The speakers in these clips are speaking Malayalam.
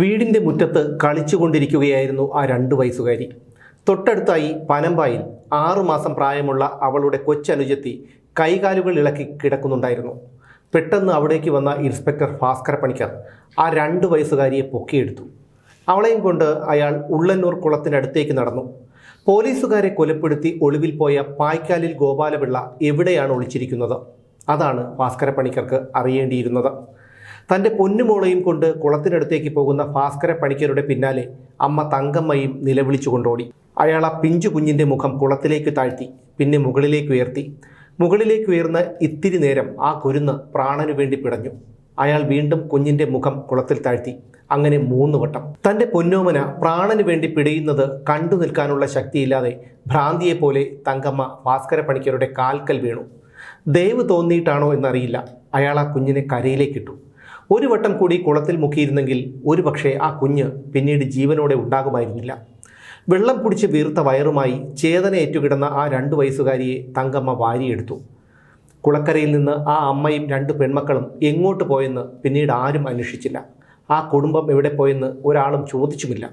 വീടിന്റെ മുറ്റത്ത് കളിച്ചുകൊണ്ടിരിക്കുകയായിരുന്നു ആ രണ്ട് വയസ്സുകാരി. തൊട്ടടുത്തായി പനമ്പായിൽ ആറുമാസം പ്രായമുള്ള അവളുടെ കൊച്ചനുജത്തി കൈകാലുകൾ ഇളക്കി കിടക്കുന്നുണ്ടായിരുന്നു. പെട്ടെന്ന് അവിടേക്ക് വന്ന ഇൻസ്പെക്ടർ ഭാസ്കര പണിക്കർ ആ രണ്ട് വയസ്സുകാരിയെ പൊക്കിയെടുത്തു. അവളെയും കൊണ്ട് അയാൾ ഉള്ളന്നൂർ കുളത്തിനടുത്തേക്ക് നടന്നു. പോലീസുകാരെ കൊലപ്പെടുത്തി ഒളിവിൽ പോയ പായ്ക്കാലിൽ ഗോപാലപിള്ള എവിടെയാണ് ഒളിച്ചിരിക്കുന്നത്? അതാണ് ഭാസ്കര പണിക്കർക്ക് അറിയേണ്ടിയിരുന്നത്. തന്റെ പൊന്നുമോളെയും കൊണ്ട് കുളത്തിനടുത്തേക്ക് പോകുന്ന ഭാസ്കര പണിക്കരുടെ പിന്നാലെ അമ്മ തങ്കമ്മയും നിലവിളിച്ചു കൊണ്ടോടി അയാൾ ആ പിഞ്ചു കുഞ്ഞിന്റെ മുഖം കുളത്തിലേക്ക് താഴ്ത്തി പിന്നെ മുകളിലേക്ക് ഉയർത്തി. മുകളിലേക്ക് ഉയർന്ന ഇത്തിരി നേരം ആ കുരുന്ന് പ്രാണനു വേണ്ടി പിടഞ്ഞു. അയാൾ വീണ്ടും കുഞ്ഞിന്റെ മുഖം കുളത്തിൽ താഴ്ത്തി അങ്ങനെ മൂന്ന് വട്ടം. തന്റെ പൊന്നോമന പ്രാണനു വേണ്ടി പിടയുന്നത് കണ്ടു നിൽക്കാനുള്ള ശക്തിയില്ലാതെ ഭ്രാന്തിയെപ്പോലെ തങ്കമ്മ ഭാസ്കര പണിക്കരുടെ കാൽക്കൽ വീണു. ദയവ് തോന്നിയിട്ടാണോ എന്നറിയില്ല. അയാൾ ആ കുഞ്ഞിനെ കരയിലേക്കിട്ടു. ഒരു വട്ടം കൂടി കുളത്തിൽ മുക്കിയിരുന്നെങ്കിൽ ഒരു പക്ഷേ ആ കുഞ്ഞ് പിന്നീട് ജീവനോടെ ഉണ്ടാകുമായിരുന്നില്ല. വെള്ളം കുടിച്ച് വീർത്ത വയറുമായി ചേതന ഏറ്റുകിടന്ന ആ രണ്ട് വയസ്സുകാരിയെ തങ്കമ്മ വാരിയെടുത്തു. കുളക്കരയിൽ നിന്ന് ആ അമ്മയും രണ്ട് പെൺമക്കളും എങ്ങോട്ട് പോയെന്ന് പിന്നീട് ആരും അന്വേഷിച്ചില്ല. ആ കുടുംബം എവിടെ പോയെന്ന് ഒരാളും ചോദിച്ചുമില്ല.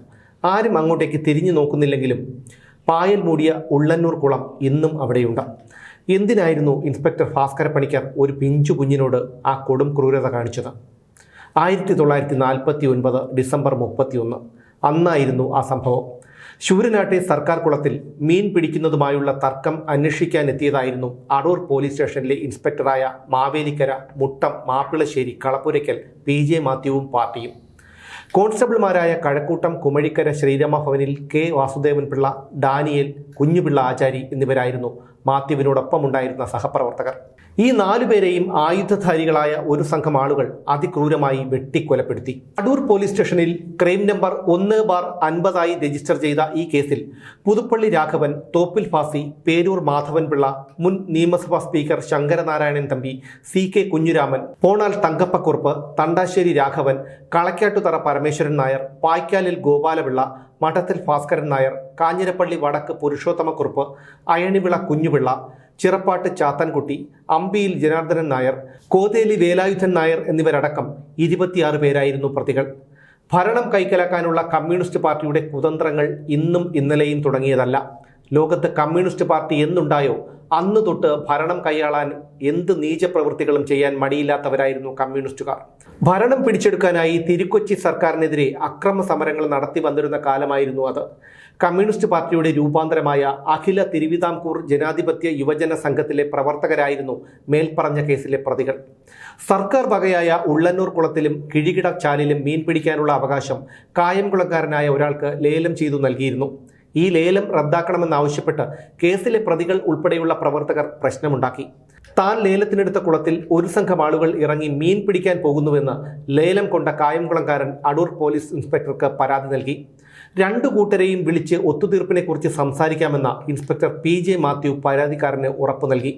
ആരും അങ്ങോട്ടേക്ക് തിരിഞ്ഞു നോക്കുന്നില്ലെങ്കിലും പായൽ മൂടിയ ഉള്ളന്നൂർ കുളം ഇന്നും അവിടെയുണ്ട്. എന്തിനായിരുന്നു ഇൻസ്പെക്ടർ ഭാസ്കര പണിക്കർ ഒരു പിഞ്ചു കുഞ്ഞിനോട് ആ കൊടും ക്രൂരത കാണിച്ചത്? ആയിരത്തി തൊള്ളായിരത്തി നാൽപ്പത്തി ഒൻപത് ഡിസംബർ മുപ്പത്തിയൊന്ന്. അന്നായിരുന്നു ആ സംഭവം. ശൂരനാട്ടെ സർക്കാർ കുളത്തിൽ മീൻ പിടിക്കുന്നതുമായുള്ള തർക്കം അന്വേഷിക്കാനെത്തിയതായിരുന്നു അടൂർ പോലീസ് സ്റ്റേഷനിലെ ഇൻസ്പെക്ടറായ മാവേലിക്കര മുട്ടം മാപ്പിളശ്ശേരി കളപ്പുരയ്ക്കൽ പി ജെ മാത്യുവും പാർട്ടിയും. കോൺസ്റ്റബിൾമാരായ കഴക്കൂട്ടം കുമഴിക്കര ശ്രീരാമഭവനിൽ കെ വാസുദേവൻ പിള്ള ഡാനിയൽ കുഞ്ഞുപിള്ള ആചാരി എന്നിവരായിരുന്നു മാത്യുവിനോടൊപ്പമുണ്ടായിരുന്ന സഹപ്രവർത്തകർ. ഈ നാലു പേരെയും ആയുധധാരികളായ ഒരു സംഘം ആളുകൾ അതിക്രൂരമായി വെട്ടിക്കൊലപ്പെടുത്തി. അടൂർ പോലീസ് സ്റ്റേഷനിൽ ക്രൈം നമ്പർ ഒന്ന് ബാർ അൻപതായി രജിസ്റ്റർ ചെയ്ത ഈ കേസിൽ പുതുപ്പള്ളി രാഘവൻ തോപ്പിൽ ഫാസി പേരൂർ മാധവൻ പിള്ള മുൻ നിയമസഭാ speaker Sankaranarayanan Thampi C K Kunjuraman പോണാൽ Thankappakkurup Thandassery Raghavan Kalakkattuthara Parameswaran Nair പായ്ക്കാലിൽ Gopalapillai മഠത്തിൽ ഭാസ്കരൻ നായർ കാഞ്ഞിരപ്പള്ളി വടക്ക് പുരുഷോത്തമക്കുറുപ്പ് അയണിവിള കുഞ്ഞുപിള്ള ചിറപ്പാട്ട് ചാത്തൻകുട്ടി അമ്പിയിൽ ജനാർദ്ദനൻ നായർ കോതേലി വേലായുധൻ നായർ എന്നിവരടക്കം ഇരുപത്തിയാറ് പേരായിരുന്നു പ്രതികൾ. ഭരണം കൈക്കലാക്കാനുള്ള കമ്മ്യൂണിസ്റ്റ് പാർട്ടിയുടെ കുതന്ത്രങ്ങൾ ഇന്നും ഇന്നലെയും തുടങ്ങിയതല്ല. ലോകത്ത് കമ്മ്യൂണിസ്റ്റ് പാർട്ടി എന്നുണ്ടായോ അന്ന് തൊട്ട് ഭരണം കൈയാളാൻ എന്ത് നീചപ്രവൃത്തികളും ചെയ്യാൻ മടിയില്ലാത്തവരായിരുന്നു കമ്മ്യൂണിസ്റ്റുകാർ. ഭരണം പിടിച്ചെടുക്കാനായി തിരുക്കൊച്ചി സർക്കാരിനെതിരെ അക്രമ സമരങ്ങൾ നടത്തി വന്നിരുന്ന കാലമായിരുന്നു അത്. കമ്മ്യൂണിസ്റ്റ് പാർട്ടിയുടെ രൂപാന്തരമായ അഖില തിരുവിതാംകൂർ ജനാധിപത്യ യുവജന സംഘത്തിലെ പ്രവർത്തകരായിരുന്നു മേൽപ്പറഞ്ഞ കേസിലെ പ്രതികൾ. സർക്കാർ വകയായ ഉള്ളന്നൂർ കുളത്തിലും കിഴികിട ചാലിലും മീൻ പിടിക്കാനുള്ള അവകാശം കായംകുളക്കാരനായ ഒരാൾക്ക് ലേലം ചെയ്തു നൽകിയിരുന്നു. ഈ ലേലം റദ്ദാക്കണമെന്നാവശ്യപ്പെട്ട് കേസിലെ പ്രതികൾ ഉൾപ്പെടെയുള്ള പ്രവർത്തകർ പ്രശ്നമുണ്ടാക്കി. താൻ ലേലത്തിനെടുത്ത കുളത്തിൽ ഒരു സംഘം ആളുകൾ ഇറങ്ങി മീൻ പിടിക്കാൻ പോകുന്നുവെന്ന് ലേലം കൊണ്ട കായംകുളംകാരൻ അടൂർ പോലീസ് ഇൻസ്പെക്ടർക്ക് പരാതി നൽകി. രണ്ടു കൂട്ടരെയും വിളിച്ച് ഒത്തുതീർപ്പിനെക്കുറിച്ച് സംസാരിക്കാമെന്ന ഇൻസ്പെക്ടർ പി ജെ മാത്യു പരാതിക്കാരന് ഉറപ്പു നൽകി.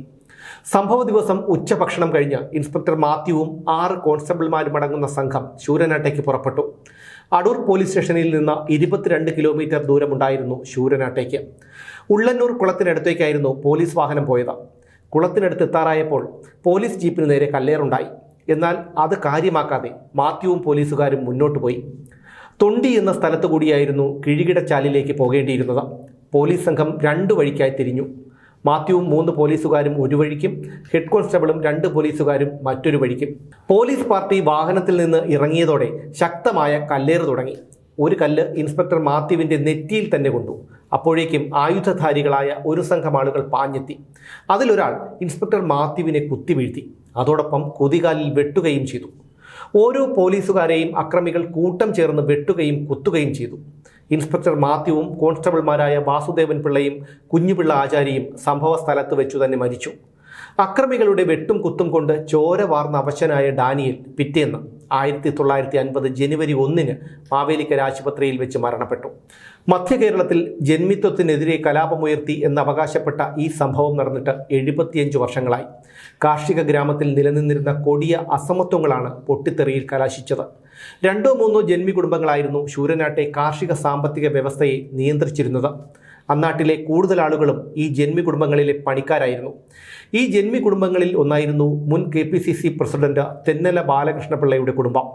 സംഭവ ദിവസം ഉച്ചഭക്ഷണം കഴിഞ്ഞ് ഇൻസ്പെക്ടർ മാത്യുവും ആറ് കോൺസ്റ്റബിൾമാരും അടങ്ങുന്ന സംഘം ശൂരനാട്ടേക്ക് പുറപ്പെട്ടു. അടൂർ പോലീസ് സ്റ്റേഷനിൽ നിന്ന് ഇരുപത്തിരണ്ട് കിലോമീറ്റർ ദൂരമുണ്ടായിരുന്നു ശൂരനാട്ടേക്ക് ഉള്ളന്നൂർ കുളത്തിനടുത്തേക്കായിരുന്നു പോലീസ് വാഹനം പോയത്. കുളത്തിനടുത്ത് എത്താറായപ്പോൾ പോലീസ് ജീപ്പിന് നേരെ കല്ലേറുണ്ടായി. എന്നാൽ അത് കാര്യമാക്കാതെ മാത്യുവും പോലീസുകാരും മുന്നോട്ട് പോയി. തൊണ്ടി എന്ന സ്ഥലത്തു കൂടിയായിരുന്നു കിഴികിടച്ചാലിലേക്ക് പോകേണ്ടിയിരുന്നത്. പോലീസ് സംഘം രണ്ടു വഴിക്കായി തിരിഞ്ഞു. മാത്യുവും മൂന്ന് പോലീസുകാരും ഒരു വഴിക്കും ഹെഡ് കോൺസ്റ്റബിളും രണ്ട് പോലീസുകാരും മറ്റൊരു വഴിക്കും. പോലീസ് പാർട്ടി വാഹനത്തിൽ നിന്ന് ഇറങ്ങിയതോടെ ശക്തമായ കല്ലേറ് തുടങ്ങി. ഒരു കല്ല് ഇൻസ്പെക്ടർ മാത്യുവിന്റെ നെറ്റിയിൽ തന്നെ കൊണ്ടു. അപ്പോഴേക്കും ആയുധധാരികളായ ഒരു സംഘം ആളുകൾ പാഞ്ഞെത്തി. അതിലൊരാൾ ഇൻസ്പെക്ടർ മാത്യുവിനെ കുത്തിവീഴ്ത്തി. അതോടൊപ്പം കുതികാലിൽ വെട്ടുകയും ചെയ്തു. ഓരോ പോലീസുകാരെയും അക്രമികൾ കൂട്ടം ചേർന്ന് വെട്ടുകയും കുത്തുകയും ചെയ്തു. ഇൻസ്പെക്ടർ മാത്യുവും കോൺസ്റ്റബിൾമാരായ വാസുദേവൻ പിള്ളയും കുഞ്ഞുപിള്ള ആചാരിയും സംഭവ സ്ഥലത്ത് വെച്ചു തന്നെ മരിച്ചു. അക്രമികളുടെ വെട്ടും കുത്തും കൊണ്ട് ചോര വാർന്ന അവശനായ ഡാനിയൽ പിറ്റേന്ന് ആയിരത്തി തൊള്ളായിരത്തി അൻപത് ജനുവരി ഒന്നിന് മാവേലിക്കര ആശുപത്രിയിൽ വെച്ച് മരണപ്പെട്ടു. മധ്യ കേരളത്തിൽ ജന്മിത്വത്തിനെതിരെ കലാപമുയർത്തി എന്നവകാശപ്പെട്ട ഈ സംഭവം നടന്നിട്ട് എഴുപത്തിയഞ്ച് വർഷങ്ങളായി. കാർഷിക ഗ്രാമത്തിൽ നിലനിന്നിരുന്ന കൊടിയ അസമത്വങ്ങളാണ് പൊട്ടിത്തെറിയിൽ കലാശിച്ചത്. രണ്ടോ മൂന്നോ ജന്മി കുടുംബങ്ങളായിരുന്നു ശൂരനാട്ടെ കാർഷിക സാമ്പത്തിക വ്യവസ്ഥയെ നിയന്ത്രിച്ചിരുന്നത്. അന്നാട്ടിലെ കൂടുതൽ ആളുകളും ഈ ജന്മി കുടുംബങ്ങളിലെ പണിക്കാരായിരുന്നു. ഈ ജന്മി കുടുംബങ്ങളിൽ ഒന്നായിരുന്നു മുൻ K P C C president Thennala ബാലകൃഷ്ണപിള്ളയുടെ കുടുംബം.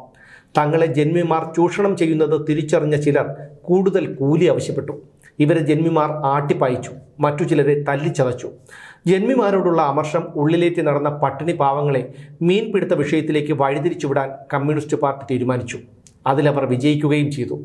തങ്ങളെ ജന്മിമാർ ചൂഷണം ചെയ്യുന്നത് തിരിച്ചറിഞ്ഞ ചിലർ കൂടുതൽ കൂലി ആവശ്യപ്പെട്ടു. ഇവരെ ജന്മിമാർ ആട്ടിപ്പായിച്ചു മറ്റു ചിലരെ തല്ലിച്ചതച്ചു. ജന്മിമാരോടുള്ള അമർഷം ഉള്ളിലേറ്റി നടന്ന പട്ടിണി പാവങ്ങളെ മീൻപിടുത്ത വിഷയത്തിലേക്ക് വഴിതിരിച്ചുവിടാൻ കമ്മ്യൂണിസ്റ്റ് പാർട്ടി തീരുമാനിച്ചു. അതിലവർ വിജയിക്കുകയും ചെയ്തു.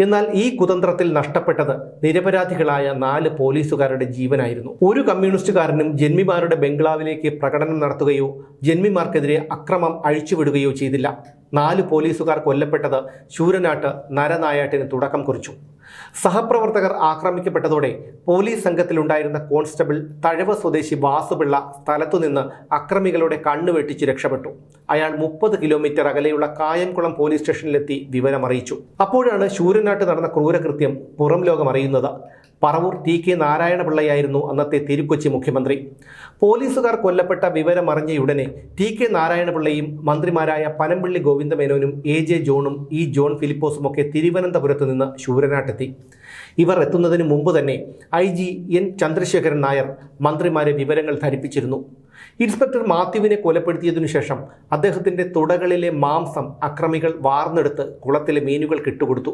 എന്നാൽ ഈ കുതന്ത്രത്തിൽ നഷ്ടപ്പെട്ടത് നിരപരാധികളായ നാല് പോലീസുകാരുടെ ജീവനായിരുന്നു. ഒരു കമ്മ്യൂണിസ്റ്റുകാരനും ജന്മിമാരുടെ ബംഗ്ലാവിലേക്ക് പ്രകടനം നടത്തുകയോ ജന്മിമാർക്കെതിരെ അക്രമം അഴിച്ചുവിടുകയോ ചെയ്തില്ല. നാല് പോലീസുകാർ കൊല്ലപ്പെട്ടത് ശൂരനാട്ട് നരനായാട്ടിന് തുടക്കം കുറിച്ചു. സഹപ്രവർത്തകർ ആക്രമിക്കപ്പെട്ടതോടെ പോലീസ് സംഘത്തിലുണ്ടായിരുന്ന കോൺസ്റ്റബിൾ തഴവ സ്വദേശി വാസുപിള്ള സ്ഥലത്തുനിന്ന് അക്രമികളുടെ കണ്ണുവെട്ടിച്ച് രക്ഷപ്പെട്ടു. അയാൾ മുപ്പത് കിലോമീറ്റർ അകലെയുള്ള കായംകുളം പോലീസ് സ്റ്റേഷനിലെത്തി വിവരമറിയിച്ചു. അപ്പോഴാണ് ശൂരനാട്ട് നടന്ന ക്രൂരകൃത്യം പുറം ലോകം അറിയുന്നത്. പറവൂർ ടി കെ നാരായണപിള്ളയായിരുന്നു അന്നത്തെ തിരുക്കൊച്ചി മുഖ്യമന്ത്രി. പോലീസുകാർ കൊല്ലപ്പെട്ട വിവരമറിഞ്ഞയുടനെ ടി കെ നാരായണപിള്ളയും മന്ത്രിമാരായ പനമ്പിള്ളി ഗോവിന്ദമേനോനും എ ജെ ജോണും ഇ ജോൺ ഫിലിപ്പോസും ഒക്കെ തിരുവനന്തപുരത്ത് നിന്ന് ശൂരനാട്ടെത്തി. ഇവർ എത്തുന്നതിന് മുമ്പ് തന്നെ I G N Chandrasekharan Nair മന്ത്രിമാരെ വിവരങ്ങൾ ധരിപ്പിച്ചിരുന്നു. ഇൻസ്പെക്ടർ മാത്യുവിനെ കൊലപ്പെടുത്തിയതിനു ശേഷം അദ്ദേഹത്തിന്റെ തുടകളിലെ മാംസം അക്രമികൾ വാർന്നെടുത്ത് കുളത്തിലെ മീനുകൾ ഇട്ടുകൊടുത്തു.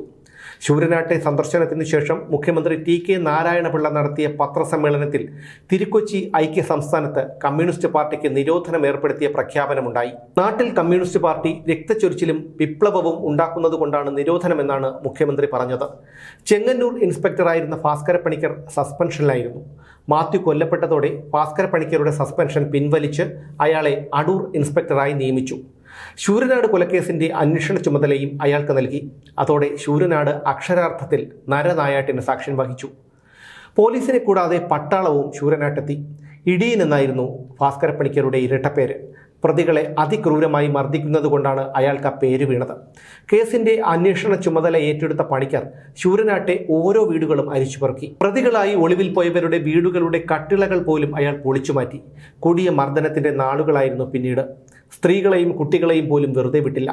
ശൂരനാട്ടെ സന്ദർശനത്തിന് ശേഷം മുഖ്യമന്ത്രി ടി കെ നാരായണപിള്ള നടത്തിയ പത്രസമ്മേളനത്തിൽ തിരുക്കൊച്ചി ഐക്യ സംസ്ഥാനത്ത് കമ്മ്യൂണിസ്റ്റ് പാർട്ടിക്ക് നിരോധനം ഏർപ്പെടുത്തിയ പ്രഖ്യാപനമുണ്ടായി. നാട്ടിൽ കമ്മ്യൂണിസ്റ്റ് പാർട്ടി രക്തച്ചൊരിച്ചിലും വിപ്ലവവും ഉണ്ടാക്കുന്നതുകൊണ്ടാണ് നിരോധനമെന്നാണ് മുഖ്യമന്ത്രി പറഞ്ഞത്. ചെങ്ങന്നൂർ ഇൻസ്പെക്ടറായിരുന്ന ഭാസ്കര പണിക്കർ സസ്പെൻഷനിലായിരുന്നു. മാത്യു കൊല്ലപ്പെട്ടതോടെ ഭാസ്കര പണിക്കരുടെ സസ്പെൻഷൻ പിൻവലിച്ച് അയാളെ അടൂർ ഇൻസ്പെക്ടറായി നിയമിച്ചു. ശൂരനാട് കൊലക്കേസിന്റെ അന്വേഷണ ചുമതലയും അയാൾക്ക് നൽകി. അതോടെ ശൂരനാട് അക്ഷരാർത്ഥത്തിൽ നരനായാട്ടിന് സാക്ഷ്യം വഹിച്ചു. പോലീസിനെ കൂടാതെ പട്ടാളവും ശൂരനാട്ടെത്തി. ഇടിയൻ എന്നായിരുന്നു ഭാസ്കര പണിക്കരുടെ ഇരട്ടപ്പേര് പ്രതികളെ അതിക്രൂരമായി മർദ്ദിക്കുന്നത് കൊണ്ടാണ് അയാൾക്ക് ആ പേര് വീണത്. കേസിന്റെ അന്വേഷണ ചുമതല ഏറ്റെടുത്ത പണിക്കർ ശൂരനാട്ടെ ഓരോ വീടുകളും അരിച്ചുപെറുക്കി പ്രതികളായി ഒളിവിൽ പോയവരുടെ വീടുകളുടെ കട്ടിളകൾ പോലും അയാൾ പൊളിച്ചുമാറ്റി കൊടിയ മർദ്ദനത്തിന്റെ നാളുകളായിരുന്നു പിന്നീട്. സ്ത്രീകളെയും കുട്ടികളെയും പോലും വെറുതെ വിട്ടില്ല.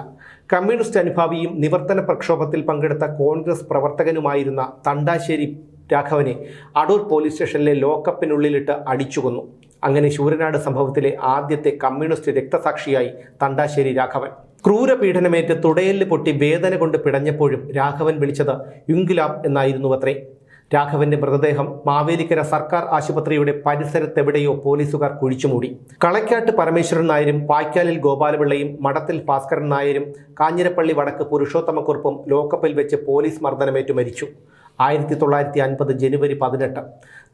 കമ്മ്യൂണിസ്റ്റ് അനുഭാവിയും നിവർത്തന പ്രക്ഷോഭത്തിൽ പങ്കെടുത്ത കോൺഗ്രസ് പ്രവർത്തകനുമായിരുന്ന തണ്ടാശ്ശേരി രാഘവനെ അടൂർ പോലീസ് സ്റ്റേഷനിലെ ലോക്കപ്പിനുള്ളിലിട്ട് അടിച്ചുകൊന്നു. അങ്ങനെ ശൂരനാട് സംഭവത്തിലെ ആദ്യത്തെ കമ്മ്യൂണിസ്റ്റ് രക്തസാക്ഷിയായി തണ്ടാശ്ശേരി രാഘവൻ. ക്രൂരപീഡനമേറ്റ് തുടയൽ പൊട്ടി വേദന കൊണ്ട് പിടഞ്ഞപ്പോഴും രാഘവൻ വിളിച്ചത് യുങ്കിലാബ് എന്നായിരുന്നു അത്രേ. രാഘവന്റെ മൃതദേഹം മാവേലിക്കര സർക്കാർ ആശുപത്രിയുടെ പരിസരത്തെവിടെയോ പോലീസുകാർ കുഴിച്ചുമൂടി. കളക്കാട്ട് പരമേശ്വരൻ നായരും പായ്ക്കാലിൽ ഗോപാലപിള്ളയും മഠത്തിൽ ഭാസ്കരൻ നായരും കാഞ്ഞിരപ്പള്ളി വടക്ക് പുരുഷോത്തമക്കുറിപ്പും ലോക്കപ്പിൽ വെച്ച് പോലീസ് മർദ്ദനമേറ്റു മരിച്ചു. ആയിരത്തി തൊള്ളായിരത്തി അൻപത് ജനുവരി പതിനെട്ട്.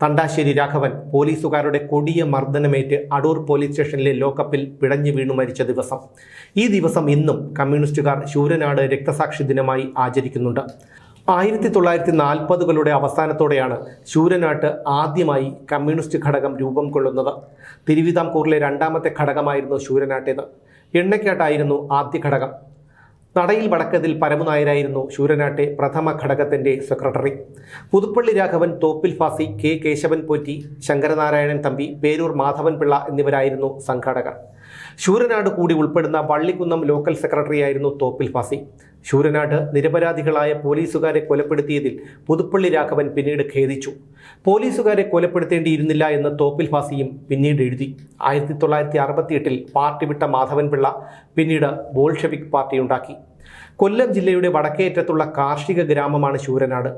തണ്ടാശ്ശേരി രാഘവൻ പോലീസുകാരുടെ കൊടിയ മർദ്ദനമേറ്റ് അടൂർ പോലീസ് സ്റ്റേഷനിലെ ലോക്കപ്പിൽ പിടഞ്ഞു വീണു മരിച്ച ദിവസം. ഈ ദിവസം ഇന്നും കമ്മ്യൂണിസ്റ്റുകാർ ശൂരനാട് രക്തസാക്ഷി ദിനമായി ആചരിക്കുന്നുണ്ട്. ആയിരത്തി തൊള്ളായിരത്തി നാൽപ്പതുകളുടെ അവസാനത്തോടെയാണ് ശൂരനാട്ട് ആദ്യമായി കമ്മ്യൂണിസ്റ്റ് ഘടകം രൂപം കൊള്ളുന്നത്. തിരുവിതാംകൂറിലെ രണ്ടാമത്തെ ഘടകമായിരുന്നു ശൂരനാട്ടേത്. എണ്ണക്കാട്ടായിരുന്നു ആദ്യ ഘടകം. നടയിൽ വടക്കതിൽ പരമനായരായിരുന്നു ശൂരനാട്ടെ പ്രഥമ ഘടകത്തിന്റെ സെക്രട്ടറി. പുതുപ്പള്ളി രാഘവൻ തോപ്പിൽ ഫാസി കെ കേശവൻ പോറ്റി ശങ്കരനാരായണൻ തമ്പി പേരൂർ മാധവൻ പിള്ള എന്നിവരായിരുന്നു സംഘാടകർ. ശൂരനാട് കൂടി ഉൾപ്പെടുന്ന വള്ളിക്കുന്നം ലോക്കൽ സെക്രട്ടറിയായിരുന്നു തോപ്പിൽ ഫാസി. ശൂരനാട് നിരപരാധികളായ പോലീസുകാരെ കൊലപ്പെടുത്തിയതിൽ പുതുപ്പള്ളി രാഘവൻ പിന്നീട് ഖേദിച്ചു. പോലീസുകാരെ കൊലപ്പെടുത്തേണ്ടിയിരുന്നില്ല എന്ന് തോപ്പിൽ ഫാസിയും പിന്നീട് എഴുതി. ആയിരത്തി തൊള്ളായിരത്തി അറുപത്തിയെട്ടിൽ പാർട്ടി വിട്ട മാധവൻ പിള്ള പിന്നീട് ബോൾഷെവിക് പാർട്ടി ഉണ്ടാക്കി കൊല്ലം ജില്ലയുടെ വടക്കേറ്റത്തുള്ള കാർഷിക ഗ്രാമമാണ് ശൂരനാട്.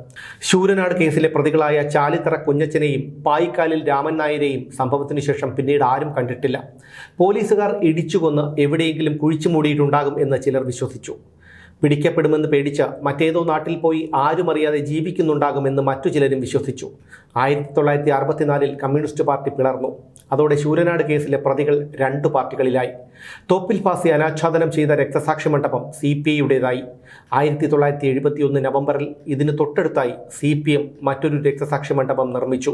ശൂരനാട് കേസിലെ പ്രതികളായ ചാലിത്തറ കുഞ്ഞച്ചനെയും പായിക്കാലിൽ രാമൻ നായരെയും സംഭവത്തിന് ശേഷം പിന്നീട് ആരും കണ്ടിട്ടില്ല. പോലീസുകാർ ഇടിച്ചുകൊന്ന് എവിടെയെങ്കിലും കുഴിച്ചു മൂടിയിട്ടുണ്ടാകും എന്ന് ചിലർ വിശ്വസിച്ചു. പിടിക്കപ്പെടുമെന്ന് പേടിച്ച് മറ്റേതോ നാട്ടിൽ പോയി ആരും അറിയാതെ ജീവിക്കുന്നുണ്ടാകുമെന്ന് മറ്റു ചിലരും വിശ്വസിച്ചു. ആയിരത്തി തൊള്ളായിരത്തി അറുപത്തിനാലിൽ കമ്മ്യൂണിസ്റ്റ് പാർട്ടി പിളർന്നു. അതോടെ ശൂരനാട് കേസിലെ പ്രതികൾ രണ്ടു പാർട്ടികളിലായി. തോപ്പിൽ പാസി അനാച്ഛാദനം ചെയ്ത രക്തസാക്ഷി മണ്ഡപം സി പി ഐയുടേതായി. ആയിരത്തി തൊള്ളായിരത്തി എഴുപത്തി ഒന്ന് നവംബറിൽ ഇതിന് തൊട്ടടുത്തായി സി പി എം മറ്റൊരു രക്തസാക്ഷി മണ്ഡപം നിർമ്മിച്ചു.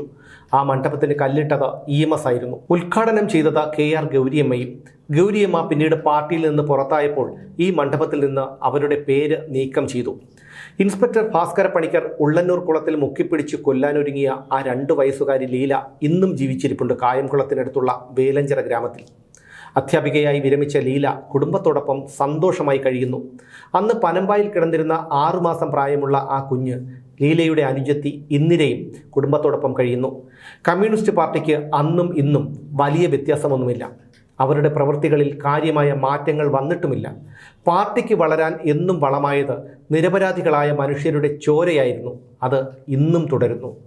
ആ മണ്ഡപത്തിന് കല്ലിട്ടത് ഇ എം എസ് ആയിരുന്നു. ഉദ്ഘാടനം ചെയ്തത് കെ ആർ ഗൗരിയമ്മയും ഗൗരിയമ്മ പിന്നീട് പാർട്ടിയിൽ നിന്ന് പുറത്തായപ്പോൾ ഈ മണ്ഡപത്തിൽ നിന്ന് അവരുടെ പേര് നീക്കം ചെയ്തു. ഇൻസ്പെക്ടർ ഭാസ്കര പണിക്കർ ഉള്ളന്നൂർ കുളത്തിൽ മുക്കിപ്പിടിച്ച് കൊല്ലാനൊരുങ്ങിയ ആ രണ്ട് വയസ്സുകാരി ലീല ഇന്നും ജീവിച്ചിരിപ്പുണ്ട് കായംകുളത്തിനടുത്തുള്ള വേലഞ്ചിറ ഗ്രാമത്തിൽ. അധ്യാപികയായി വിരമിച്ച ലീല കുടുംബത്തോടൊപ്പം സന്തോഷമായി കഴിയുന്നു. അന്ന് പനമ്പായിൽ കിടന്നിരുന്ന ആറുമാസം പ്രായമുള്ള ആ കുഞ്ഞ് ലീലയുടെ അനുജത്തി ഇന്ദിരയും കുടുംബത്തോടൊപ്പം കഴിയുന്നു. കമ്മ്യൂണിസ്റ്റ് പാർട്ടിക്ക് അന്നും ഇന്നും വലിയ വ്യത്യാസമൊന്നുമില്ല. അവരുടെ പ്രവൃത്തികളിൽ കാര്യമായ മാറ്റങ്ങൾ വന്നിട്ടുമില്ല. പാർട്ടിക്ക് വളരാൻ എന്നും വളമായത് നിരപരാധികളായ മനുഷ്യരുടെ ചോരയായിരുന്നു. അത് ഇന്നും തുടരുന്നു.